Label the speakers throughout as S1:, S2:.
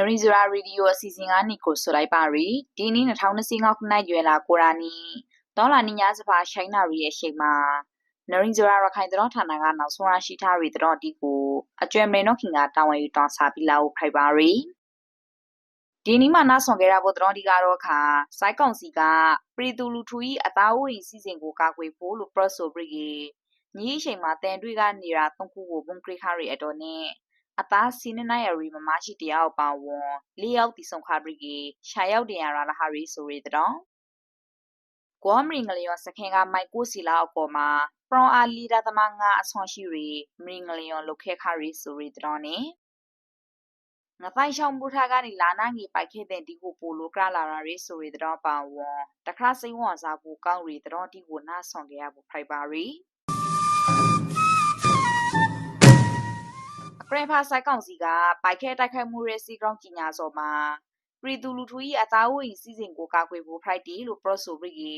S1: နရီဇရာရေဒီယိုအစီအစဉ်ကနေကိုဆိုလိုက်ပါရီဒီနေ့2025ခုနှစ်ရွယ်လာကိုရာနီဒေါ်လာနီညာစပါရှိုင်းနာရီရဲ့ရှိမှာနရီဇရာရခိုင်တော်ဌာနကနောက်ဆုံးရရှိထားရီတော်ဒီကိုအကျွဲမင်းတို့ခင်ကတာဝန်ယူတောင်းစားပြီးလာဖို့ဖိုက်ပါရီဒီနေ့မှနားဆွန်ခဲ့ရဖို့တော်ဒီကတော့ခါစိုက်ကောင်စီကပရီတူလူထူဤအသားဝိစီစဉ်ကိုကာကွယ်ဖို့လို့ press ဆိုပြီးညီအချိန်မှာတန်တွေးကနေတာသုံးခုကိုဘုံခရိခါရီအတော်နဲ့ အသားစီနနိုင်ရီမမရှိတရားပါဝန်လေးယောက်တီဆုံခါဘရီရှာရောက်တင်ရလာဟာရီဆိုရီတောင်းကွာမရင်ငလျောစခင်ကမိုက်ကိုစီလာအပေါ်မှာပရွန်အာလီဒါသမငါအဆွန်ရှိရီမရင်ငလျောလုခဲခါရီဆိုရီတောင်းနေငပိုင်ရှောင်းမူထားကနေလာနာငီပိုက်ခဲ့တဲ့ဒီကိုပိုလိုကလာလာရီဆိုရီတောင်းပါဝန်တခါစိမ့်ဝန်စားဖို့ကောင်းရီတောင်းဒီကိုနာဆွန်ခဲ့ရဖို့ဖိုက်ပါရီ ပရင်ဖာဆိုင်ကောင်စီကပိုက်ခဲတိုက်ခိုက်မှုရဲ့စီကောင်ကြီးညာစော်မှာပရီတူလူထူ၏အသားဝိစီစဉ်ကိုကာကွယ်ဖို့ဖိုက်တီလို့ပရော့ဆိုဘရီ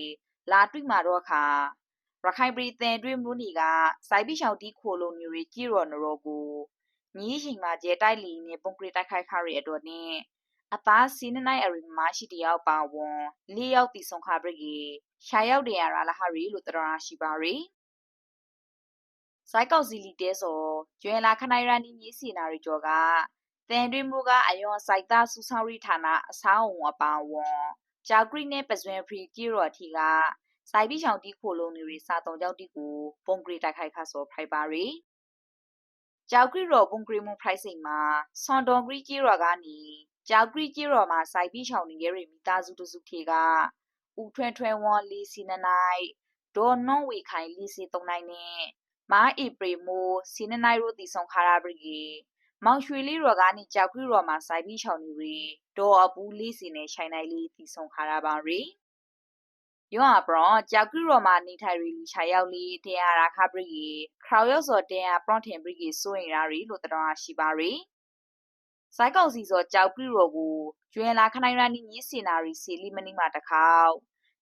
S1: လာတွေ့မှာတော့ခါရခိုင်ပြည်တင်တွင်မြို့နီကစိုက်ပိရှောင်တီခိုလိုမျိုးရီကြီးရော်နရောကိုညီရှိမှာကျဲတိုက်လီနဲ့ပုံကရတိုက်ခိုက်ခရီအတွက်နဲ့အသားစီနနိုင်အရီမရှိတယောက်ပါဝန်လေးယောက်တီဆုံခါဘရီရှာရောက်တယ်ရလာလာဟာရီလို့တရရှိပါရီ စိုက်ကောက်စီလီတဲစောကျွဲလာခနိုင်ရန်နီမြေစီနာရီကျော်ကတန်တွင်မှုကအယောစိုက်သားစုဆောင်ရီဌာနအဆောင်အုံအပါဝွန်ဂျာဂရီနဲ့ပဇွန်ဖရီကီရော်ထီကစိုက်ပြီးချောင်တီခိုလုံးတွေစာတုံကြောက်တီကိုပုံဂရီတိုက်ခိုက်ခါဆိုဖိုက်ပါရီဂျာဂရီရော်ပုံဂရီမူဖိုက်စိန်မှာဆွန်ဒွန်ဂရီကီရော်ကနေဂျာဂရီကီရော်မှာစိုက်ပြီးချောင်နေရရီမိသားစုတစုထေကဦးထွန်းထွန်းဝွန်လီစီနနိုင်ဒေါ်နွန်ဝေခိုင်လီစီတုံနိုင်နဲ့ မာဧပြီမိုစီနနိုင်ရိုတီဆောင်ခါရာဘရီမောင်ရွှေလေးရော်ကနေကြောက်ခွေရော်မှာစိုက်ပြီးချောင်းနေရီဒေါ်အပူးလေးစီနဲ့ရှိုင်နိုင်လေးတီဆောင်ခါရာပါရီယောအပရောကြောက်ခွေရော်မှာနေထိုင်ရီလူချာရောက်လေးတရားရာခဘရီခရောင်ရော့စော်တရားပရွန်ထင်ဘရီစိုးရင်ရာရီလို့တော်ရှိပါရီစိုက်ကောင်စီစောကြောက်ခွေရော်ကိုကျွဲလာခနိုင်ရနီညီစီနာရီစီလီမနီမှာတခေါ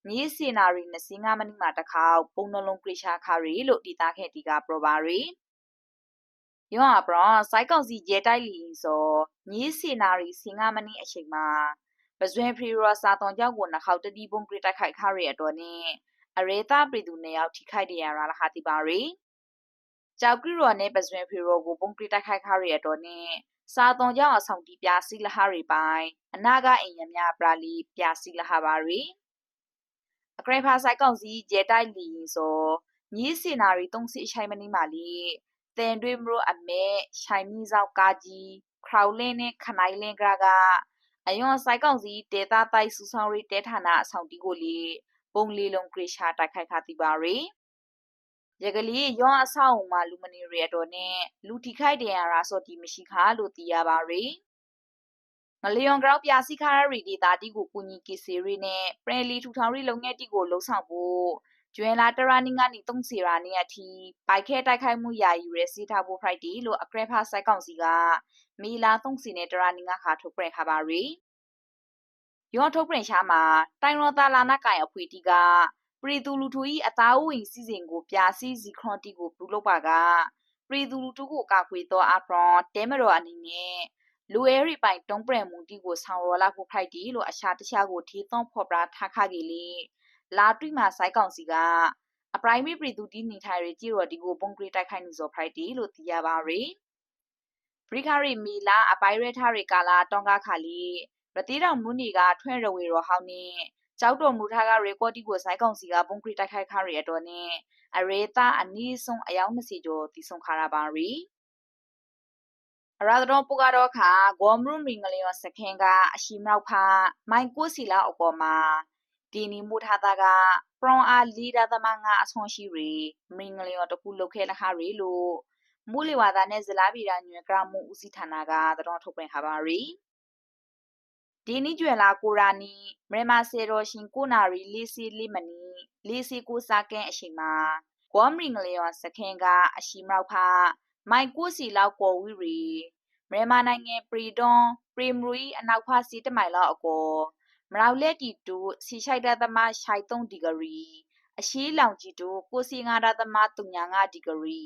S1: မြေစီနာရီ25မိနစ်မှာတစ်ခါပုံနှလုံးကရရှာခါရီလို့ဒီသားခဲ့ဒီကပရပါရီယောအပရစိုက်ကောင်စီရဲတိုက်လီဆိုမြေစီနာရီ15မိနစ်အချိန်မှာပဇွန်ဖရီရောစာတုံကြောက်ကိုနှခေါတတိပုံကရတိုက်ခိုက်ခါရီအတွက်နဲ့အရေတာပြည်သူနေရောက်ထိခိုက်တယ်ရလာဟာတိပါရီကြောက်ကရီရောနဲ့ပဇွန်ဖရီရောကိုပုံကရတိုက်ခိုက်ခါရီအတွက်နဲ့စာတုံကြောင့်အဆောင်တီပြစီလဟာရီပိုင်းအနာကအင်ရမြပရာလီပြစီလဟာပါရီ အကရဖာဆိုင်ကောင်စီဂျေတိုက်လီဆိုညီစီနာရီတုံးစီရှိုင်မနီမာလီတန်တွေမရိုအမဲရှိုင်မီဇောက်ကာကြီးခရောင်လင်းနဲ့ခနိုင်လင်းကရာကအယွန်ဆိုင်ကောင်စီဒေတာတိုက်ဆူဆောင်ရီတဲဌာနအဆောင်တီကိုလီပုံလီလုံးကရရှာတိုက်ခိုက်ခါတိပါရီရကလေးရောအဆောက်အုံမှာလူမနီရီအတော်နဲ့လူထိခိုက်တယ်ရတာဆိုတီမရှိခါလို့သိရပါရီ မလီယွန်ဂရောက်ပြစီခါရီဒီတာတီကိုကူညီကီစီရီနဲ့ပရလီထူထောင်ရီလုံငယ်တီကိုလှုံ့ဆော်ဖို့ကျွဲလာတရာနီကနေတုံးစီရာနေအထိပိုက်ခဲတိုက်ခိုက်မှုယာယူရဲစီထားဖို့ဖိုက်တီလို့အကရဖာဆိုင်ကောင်စီကမီလာတုံးစီနဲ့တရာနီငါခါထုတ်ပြန်ခပါရီယောထုတ်ပြန်ရှာမှာတိုင်ရောတာလာနာကိုင်အဖွေတီကပရီတူလူထူဤအသားဝင်စီစဉ်ကိုပြစီစီခရွန်တီကိုပြုလုပ်ပါကပရီတူလူထူကိုကာကွယ်သောအဖရွန်တဲမတော်အနေနဲ့ လူအဲရီပိုင်တုံးပရမူတီကိုဆောင်ရောလာဖို့ဖိုက်တီလို့အရှာတခြားကိုထေးသွန်းဖော်ပြထားခကြီးလေလာတွိမှာစိုက်ကောင်စီကအပရိုင်မီပရီသူတီနေထိုင်ရကြည့်တော့ဒီကိုပုံကရတိုက်ခိုက်နေစောဖိုက်တီလို့သိရပါရီပရိခရီမီလာအပိုင်ရထားရီကာလာတောင်ကခါလီရတိတော်မူနီကထွဲ့ရဝေရောဟောင်းနေကြောက်တော်မူထားကရေကော်တီကိုစိုက်ကောင်စီကပုံကရတိုက်ခိုက်ခရီအတော်နဲ့အရေတာအနီးဆုံးအယောက်20ကျော်တီဆုံခါရပါရီအ ရာတော်ပူကတော့ခါဂေါမရုမင်္ဂလျောစခင်ကအရှိမြောက်ဖာမိုင်ကိုစီလာအပေါ်မှာဒီနီမူထားတာကပရွန်အာလီဒါသမငါအဆွန်ရှိရီမင်္ဂလျောတခုလုခဲလခရီလို့မူလီဝါဒနဲ့ဇလာဗီရာညွေကရမှုဦးစီးဌာနကတတော်ထုတ်ပြန်ခပါရီဒီနီကျွယ်လာကိုရာနီမရမဆေရောရှင်ကိုနာရီလီစီလီမနီလီစီကိုစာကဲအရှိမှာဂေါမင်္ဂလျောစခင်ကအရှိမြောက်ဖာ မိုင်ကိုစီလောက်ကိုဝီရီမြန်မာနိုင်ငံပရီဒွန်ပရီမရီအနောက်ဖာစီတမိုင်လောက်အကောမရောက်လက်တီတူစီရှိုက်ဒသမရှိုက်3ဒီဂရီအရှိလောင်ကြီးတူကိုစီငါဒသမ3ညာ5ဒီဂရီ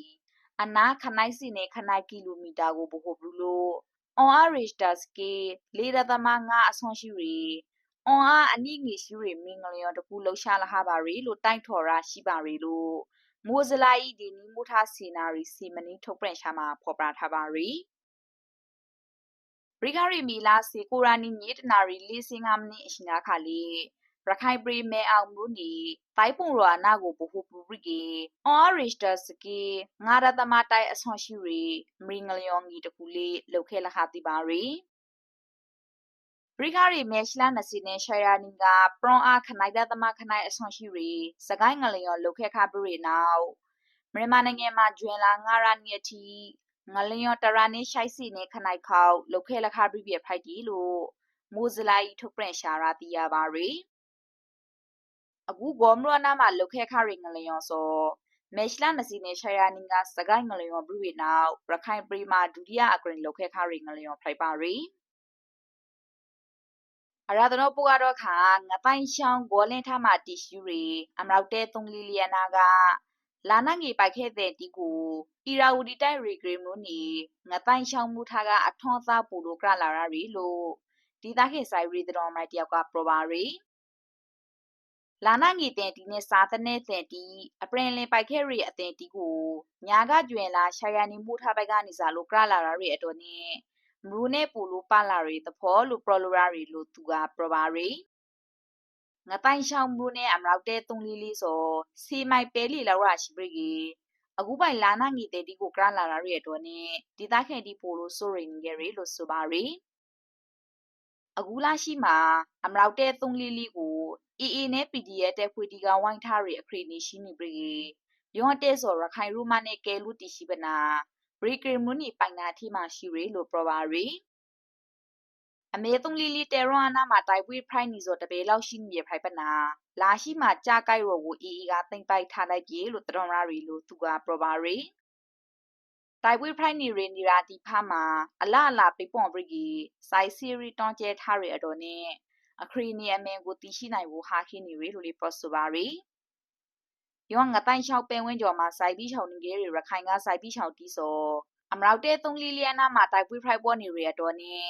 S1: အနာခနိုင်စီနေခနိုင်ကီလိုမီတာကိုဘို့ဘလူလို့ on average taske လေးဒသမ5အဆွန်ရှိရီ on အားအနည်းငယ်ရှိရီမင်္ဂလျော်တကူလှူရှာလာဟာပါရီလို့တိုက်ထော်ရာရှိပါရီလို့ မိုးစလာဤဒီနီမူထားစီနာရီစီမနီထုတ်ပြန်ရှာမှာဖော်ပြထားပါရီရိဂရီမီလာစီကိုရာနီညေတနာရီလေးစင်ငါမနီအရှင်နာခါလီရခိုင်ပရီမဲအောင်မူနီတိုင်ပုံရောအနာကိုဘဟုပူပရီကေအော်ရစ်တာစကီငါရသမတိုင်အဆွန်ရှိရီမရင်ငလျောငီတကူလေးလှုပ်ခဲလခတိပါရီပ ရိခရီမဲရှလာနစီနေရှာယာနင်ကပရွန်အားခနိုင်တဲ့သမခနိုင်အဆွန်ရှိရီစကိုင်းငလျောလှုပ်ခဲခပရီနောက်မြန်မာနိုင်ငံမှာကျွင်လာငါရနီအတီငလျောတရာနေရှိုက်စီနေခနိုင်ခေါလှုပ်ခဲလခပရိပြဖိုက်တီလို့မိုးစလိုက်ထုတ်ပြန်ရှာရာတီးရပါရီအခုဂေါမရနာမှာလုခဲခရီငလျောစောမေရှလာနစီနေရှာယာနင်ကစကိုင်းငလျောဘရူဝေနောက်ရခိုင်ပရီမာဒုတိယအကရင်လုခဲခရီငလျောဖိုက်ပါရီ အရာတနောပူကတော့ခါငပိုင်ရှောင်းဂေါလင်းထမတီရှူရီအမရောက်တဲ့သုံးလီလီယနာကလာနငေပိုက်ခဲ့တဲ့တီကိုအီရာဝဒီတိုင်ရီဂရီမနိုနီငပိုင်ရှောင်းမူထားကအထွန်သားပူလိုကလာရာရီလို့ဒီသားခေဆိုင်ရီတော်မိုက်တယောက်ကပရပါရီလာနာငီတင်တီနဲ့စာသနဲ့တင်တီအပရင်လင်ပိုက်ခဲရီအတင်တီကိုညာကကျွင်လာရှာယာနီမူထားပိုက်ကနေစားလို့ကရလာရာရီအတော်နဲ့ မရူနဲ့ပူလို့ပလာရီသဖောလို့ပရလိုရာရီလို့သူကပရပါရီငတိုင်ရှောင်းမူနဲ့အမရောက်တဲ့တုံးလေးလေးစောစီမိုက်ပဲလီလောက်ရရှိပြီကြီးအခုပိုင်လာနာငီတဲ့ဒီကိုကရလာရာရီအတော်နဲ့ဒီသားခဲဒီပိုလို့ဆိုရင်ငယ်ရီလို့ဆိုပါရီအခုလာရှိမှာအမလောက်တဲ့သုံးလေးလေးကို AA နဲ့ PDF တဲ့ခွေတီကဝိုင်းထားရအခရီနေရှိနေပြီယောတဲ့ဆိုရခိုင်ရူမနဲ့ကဲလူတီရှိပနာဘ ရီကရီမူနီပိုင်နာထီမှရှိရလို့ပြောပါရီအမေသုံးလီလီတေရွန်အနာမှာတိုက်ပွေးဖိုင်နီဆိုတပေလောက်ရှိနေဖိုင်ပနာလာရှိမှာကြာကိုက်ရောကို AA ကတင်ပိုက်ထားလိုက်ပြေလို့တတော်ရရီလို့သူကပြောပါရီတိုင်ပွေဖိုင်နီရီနီရာတီဖာမှာအလအလာပိပွန်ဘရီဂီစိုက်စီရီတွန်ကျဲထားရအတော်နဲ့အခရီနီအမင်ကိုတည်ရှိနိုင်ဖို့ဟာခင်းနေရီလို့လေးပေါ်ဆိုပါရီ ယောငတိုင်ချောက်ပင်ဝင်းကျော်မှာစိုက်ပြီးချောင်းနေကြီးရခိုင်ကစိုက်ပြီးချောင်းတီးစောအမရောက်တဲ့သုံးလီလီယနာမှာတိုင်ပွေဖိုင်ပေါ်နေရီအတော်နဲ့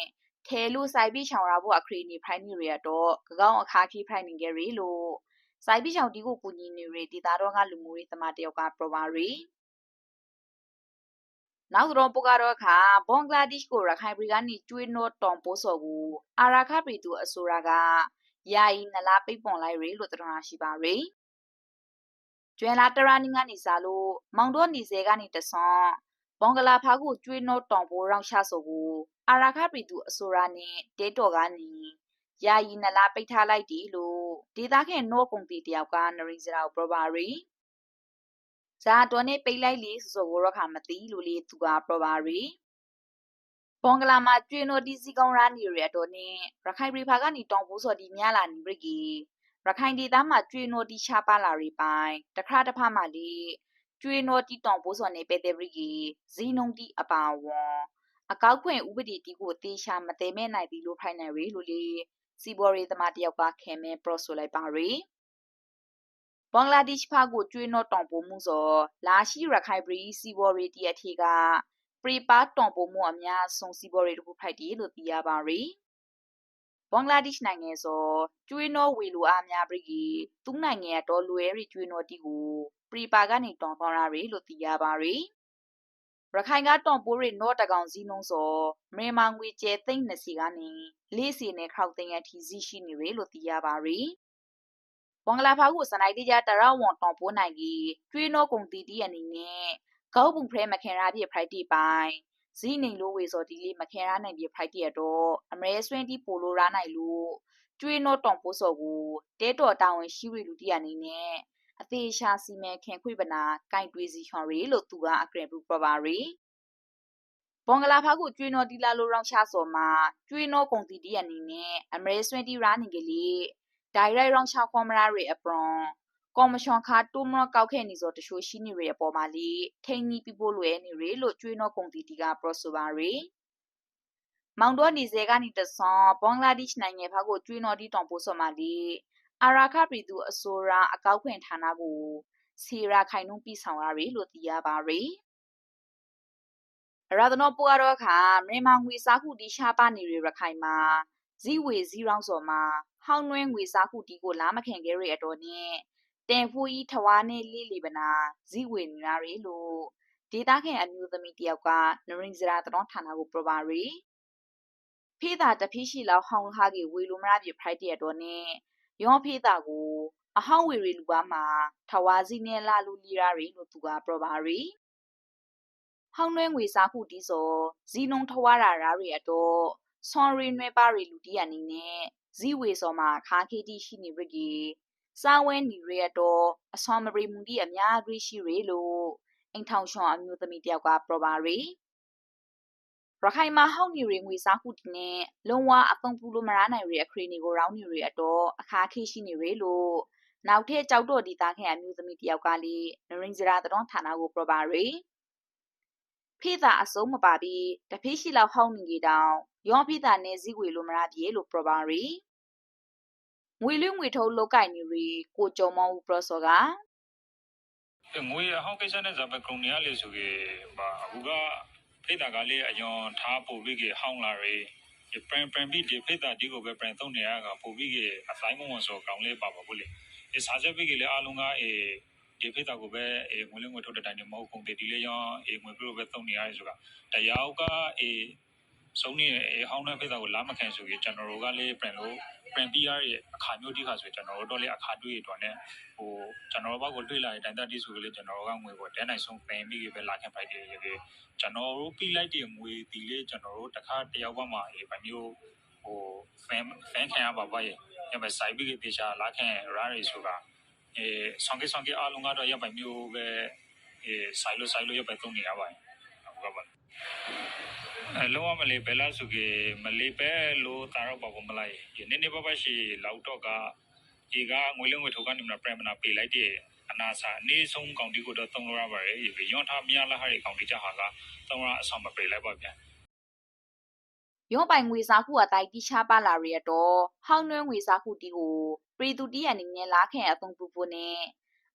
S1: ထဲလူစိုက်ပြီးချောင်းရဖို့အခရီနီဖိုင်နေရီအတော်ကကောင်းအခါခီဖိုင်နေကြီးရီလို့စိုက်ပြီးချောင်းတီးကိုကူညီနေရီဒေတာတော်ကလူမှုရေးသမားတယောက်ကပြောပါရီနောက်တော့ပကတော့ခါဘွန်ဂလာဒေ့ရှ်ကိုရခိုင်ပြည်ကနေကျွေးနော့တောင်ပိုးစော်ကိုအာရာခပြည်သူအစိုးရကယာယီနလားပိတ်ပွန်လိုက်ရလို့တရနာရှိပါရယ် ကျွဲလာတရာနီကနေစားလို့မောင်တော့နေစေကနေတဆွန်ဘွန်ဂလာဖာကိုကျွေးနော့တောင်ပိုးရောင်ရှာဆိုကိုအာရာခပြည်သူအစိုးရနဲ့တဲတော်ကနေယာယီနလားပိတ်ထားလိုက်တယ်လို့ဒေသခံနော့ကုန်တီတယောက်ကနရီစရာကိုပြောပါရယ်ဇာတော်နဲ့ပိတ်လိုက်လေဆိုဆိုကိုတော့ခါမသိလို့လေသူကပြောပါရီဘွန်ဂလာမှာကျွေနိုဒီစီကောင်ရာနီရတော်နဲ့ရခိုင်ပြည်ဖာကနေတောင်ပိုးစော်ဒီမြလာနေပြီကြီး ရခိုင်ဒေသမှာကျွေနိုဒီချပါလာရီပိုင်းတခါတဖာမှလေကျွေနိုတီတောင်ပိုးစော်နေပေတဲ့ပြီကြီးဇီနုံတီအပါဝွန်အကောက်ခွင့်ဥပဒေတီကိုတေချာမသိမဲ့နိုင်ပြီလို့ဖိုင်နေရီလို့လေစီဘော်ရီသမားတယောက်ကခဲမဲပရော့ဆိုလိုက်ပါရီဘင်္ဂလားဒေ့ရှ်ဖာကိုကျွေးနော့တောင်ပိုမှုစောလာရှိရခိုင်ပရီစီဘော်ရီတီအထေကပရီပါတောင်ပိုမှုအများဆုံးစီဘော်ရီတခုဖိုက်တီလို့သိရပါရီ ဘင်္ဂလားဒေ့ရှ်နိုင်ငံစောကျွေးနော့ဝေလိုအားများပရီသူ့နိုင်ငံရတော်လွယ်ရီကျွေးနော့တီကိုပရီပါကနေတောင်တော်ရရီလို့သိရပါရီရခိုင်ကတောင်ပိုးရီနော့တကောင်စီနှုံးစောမြန်မာငွေကျဲသိမ့်20ကနေလေးစီနဲ့ခောက်သိန်းအထိစီရှိနေရလို့သိရပါရီဘင်္ဂလားဖာကိုစနိုင်တိကြတရဝွန်တောင်ပိုးနိုင်ကြီးကျွေးနောကုံတီတီအနေနဲ့ကောက်ပုံဖရဲမခင်ရာပြဖိုက်တီပိုင်း ဇီနေလိုဝေစော်ဒီလေးမခင်ရာနိုင်ပြဖိုက်တီရတော့အမရဲဆွင်းတီပိုလိုရာနိုင်လို့ကျွေးနောတောင်ပိုးစော်ကိုတဲတော်တာဝန်ရှိရလူတီအနေနဲ့အသေးရှာစီမဲခင်ခွေပနာကင်တွေးစီချွန်ရီလို့သူကအကရင်ဘူးပရပါရီဘင်္ဂလားဖာကိုကျွေးနောတီလာလိုရောင်ရှာစော်မှာကျွေးနောကုံတီတီအနေနဲ့အမရဲဆွင်းတီရာနေကလေးဒိုင်ရိုက်ရောင်းချခွန်မရာရီအပရွန် ကော်မရှင်ခါတူမကောက်ခဲနေစောတရှိုးရှိနေရအပေါ်မှာလီထိန်နီပြပို့လွယ်နေရလို့ကျွေးနောကုန်တီတီကပရော့ဆိုပါရီမောင်တော်နေစေကနေတဆွန်ဘင်္ဂလားဒေ့ရှ်နိုင်ငံဘက်ကိုကျွေးနောတီတောင်ပို့ဆိုမှလီအာရာခပြည်သူအစိုးရအကောက်ခွင့်ဌာနကိုစီရာခိုင်နှုံးပြီးဆောင်ရရီလို့သိရပါရီရသနောပူကတော့ခါမြန်မာငွေစားခုတီရှားပါနေရရခိုင်မှာဇီဝေဇီရောင်းစော်မှာဟောင်းနှွဲငွေစားခုတီကိုလာမခင်ခဲ့ရအတော်နဲ့ တင်ဖိုးကြီးထဝါနဲ့လေးလီပနာဇီဝေနေရရလို့ဒေတာခင်အမျိုးသမီးတယောက်ကနရင်စရာတတော်ဌာနကိုပြပါရီဖေးတာတဖိရှိလောက်ဟောင်းဟာကြီးဝေလိုမရပြဖိုက်တဲ့တော်နဲ့ယောဖေးတာကိုအဟောင်းဝေရီလူပါမှာထဝါစီနဲ့လာလူလီရာရီလို့သူကပြပါရီဟောင်းနှဲငွေစားခုတီးစောဇီနုံထဝါရာရာရီအတော့ဆွန်ရီနွဲပါရီလူတီးအနေနဲ့ဇီဝေစောမှာခါခေတီရှိနေပြီကြီး စာဝဲနေရတော့အဆွန်မရီမူတီအများကြီးရှိရလို့အိမ်ထောင်ရှောင်းအမျိုးသမီးတယောက်ကပြပါရီရခိုင်မှာဟောက်နေရငွေစားခုတနဲ့လုံးဝအပုံပူလို့မရနိုင်ရအခရီနေကိုရောင်းနေရအတော့အခါခေရှိနေရလို့နောက်ထည့်ကြောက်တော့ဒီသားခင်အမျိုးသမီးတယောက်ကလေနရင်စရာတတော်ဌာနကိုပြပါရီဖေးတာအစုံမပါပြီးတဖေးရှိလောက်ဟောင်းနေကြတောင်ရောဖေးတာနဲ့ဇီဝေလိုမရပြေလို့ပြပါရီ ငွေလွှငွေထုတ်လောက်ကင်နေရီကိုကြုံမောင်းဦးပရောစောက
S2: ငွေအဟောင်းကိစ္စနဲ့ဇာပဲကုန်နေရလေဆိုကေဘာအခုကဖိတာကလေးအယွန်ထားပို့ပြီးကေဟောင်းလာရေပရန်ပရန်ပြီးဒီဖိတာဒီကိုပဲပရန်သုံးနေရကပို့ပြီးကေအတိုင်းမဝန်ဆိုကောင်းလေးပါပါဘူးလေဒီစားချက်ပြီးကေလေအားလုံးကအေဒီဖိတာကိုပဲအေငွေလေးငွေထုတ်တဲ့တိုင်းမဟုတ်ကုန်ဒီလေရောအေငွေပြီးတော့ပဲသုံးနေရတယ်ဆိုတာတရားကအေစုံနေဟောင်းတဲ့ဖိတာကိုလာမခံဆိုကေကျွန်တော်တို့ကလေးပရန်လို့ ပရန်ပြီးရရဲ့အခါမျိုးဒီခါဆိုကျွန်တော်တို့တော့လေအခါတွေ့ရတော့ ਨੇ ဟိုကျွန်တော်ဘောက်ကိုတွေ့လာတဲ့တိုင်တတိဆိုကလေးကျွန်တော်ကငွေပေါ်တဲနိုင်ဆုံးပင်ပြီးပဲလာခင်ဖိုက်တယ်ရေကျွန်တော်တို့ပြီးလိုက်တဲ့ငွေဒီလေးကျွန်တော်တို့တခါတယောက်ဘက်မှာအေးဗမျိုးဟိုဖန်ဖန်ခံရပါပါရဲ့ရပါစိုက်ပြီးတေချာလာခင်ရာရီဆိုတာအဲဆောင်ကေဆောင်ကေအားလုံးကတော့ရပါမျိုးပဲအဲဆိုင်လို့ဆိုင်လို့ရပါသုံးနေရပါတယ်ဟုတ်ကဲ့ပါအ လုံးဝမလေးဘယ်လားဆိုကေမလေးပဲလို့တာတော့ပါဘမလိုက်ဒီနေ့နေ့ပပရှိလောက်တော့ကဒီကငွေလုံးငွေထုတ်ကနေမပရမနာပေးလိုက်တဲ့အနာစာအနည်းဆုံးကောင်တီကိုတော့သုံးလို့ရပါတယ်ရေရွန်ထားမြလာဟာရီကောင်တီချဟာကသုံးရအဆောင်မပေးလိုက်ပါဗျာ
S1: ရောပိုင်ငွေစားခုအတိုင်းတိချပါလာရတော့ဟောင်းနှွဲငွေစားခုတီကိုပရီတူတီရအနေနဲ့လာခင်အသုံးပူဖို့နဲ့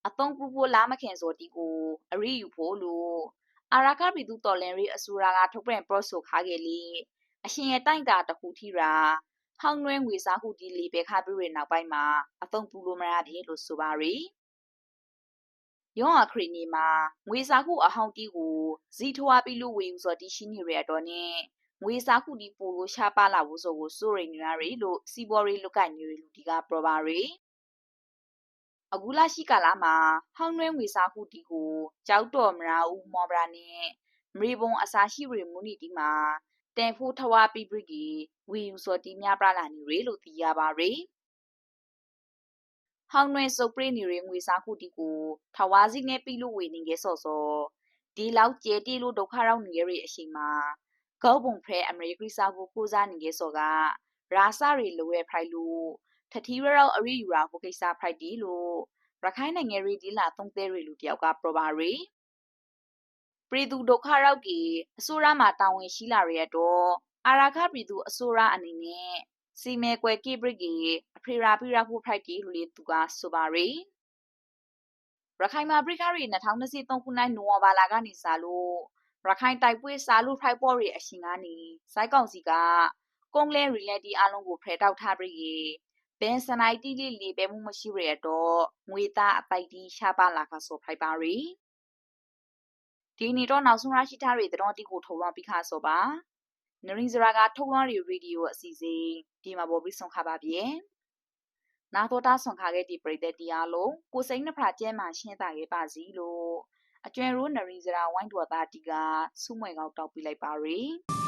S1: အသုံးပူဖို့လာမခင်စောတီကိုအရိယူဖို့လို့ အာရာကပီတူတော်လန်ရီအဆူရာကထုတ်ပြန်ပရော့ဆိုခါခဲ့လေအရှင်ရဲ့တိုင်တာတခုထီရာဟောင်းနှွဲငွေစားခုတီလီပဲခါပြီးရနောက်ပိုင်းမှာအသုံးပူလို့မရသေးလို့ဆိုပါရီယောအခရီနီမှာငွေစားခုအဟောင်းတီကိုဇီထွားပြီးလို့ဝေယူစောတီရှိနေရတော့နဲ့ငွေစားခုဒီပိုလို့ရှားပါလာဖို့ဆိုကိုစိုးရိမ်နေရရီလို့စီဘော်ရီလုကညူရီလူဒီကပရပါရီ အခုလာရှိကာလာမှာဟောင်းနှွဲငွေစားခုဒီကိုကြောက်တော်မရာဦးမော်ဘရာနဲ့မရီဘုံအစာရှိရီမူနီတီမှာတန်ဖိုးထဝါပီပရီကီဝီယူစော်တီများပြလာနေရီလို့သိရပါရီဟောင်းနွဲစုပ်ပရိနေရငွေစားခုတီကိုထဝါစီနဲ့ပြီးလို့ဝေနေခဲ့စော်စော်ဒီလောက်ကျဲတီလို့ဒုက္ခရောက်နေရတဲ့အချိန်မှာကောက်ပုံဖရဲအမေရိကစာကိုကိုစားနေခဲ့စော်ကရာစာရီလိုရဲဖိုက်လို့ ထထီရရောက်အရိယူရာဟိုကိစ္စဖိုက်တီလို့ရခိုင်နိုင်ငံရီဒီလာသုံးသေးရီလူတယောက်ကပရပါရီပရိသူဒုက္ခရောက်ကြီးအစိုးရမှာတာဝန်ရှိလာရတော့အာရာခပရိသူအစိုးရအနေနဲ့စီမဲကွယ်ကိပရိကီအဖရီရာပိရာဖို့ဖိုက်တီလူလေးသူကဆိုပါရီရခိုင်မှာပရိခရီ2023ခုနှစ်နိုဝင်ဘာလကနေစလို့ရခိုင်တိုက်ပွဲစားလို့ဖိုက်ပေါ်ရီအရှင်ကနေစိုက်ကောင်စီကကုန်းလဲရီလက်တီအလုံးကိုဖယ်တောက်ထားပြီး ဘန်စနိုက်တီလေးလေးပဲမှုမရှိရတော့ငွေသားအပိုက်တီရှားပါလာကဆိုဖိုက်ပါရီဒီနေ့တော့နောက်ဆုံးရရှိထားတဲ့တဲ့တီကိုထုံလွှမ်းပြီးခါဆိုပါနရင်းစရာကထုတ်လွှမ်းရီရေဒီယိုအစီအစဉ်ဒီမှာပေါ်ပြီးဆုံးခါပါပြီ။နာတော်တာဆွန်ခါခဲ့ဒီပရိသတ်တရားလုံးကိုစိမ့်နှဖရာကျဲမှရှင်းတာခဲ့ပါစီလို့အကျွဲရိုးနရင်းစရာဝိုင်းတော်သားတီကစုမွဲကောက်တောက်ပြလိုက်ပါရီ။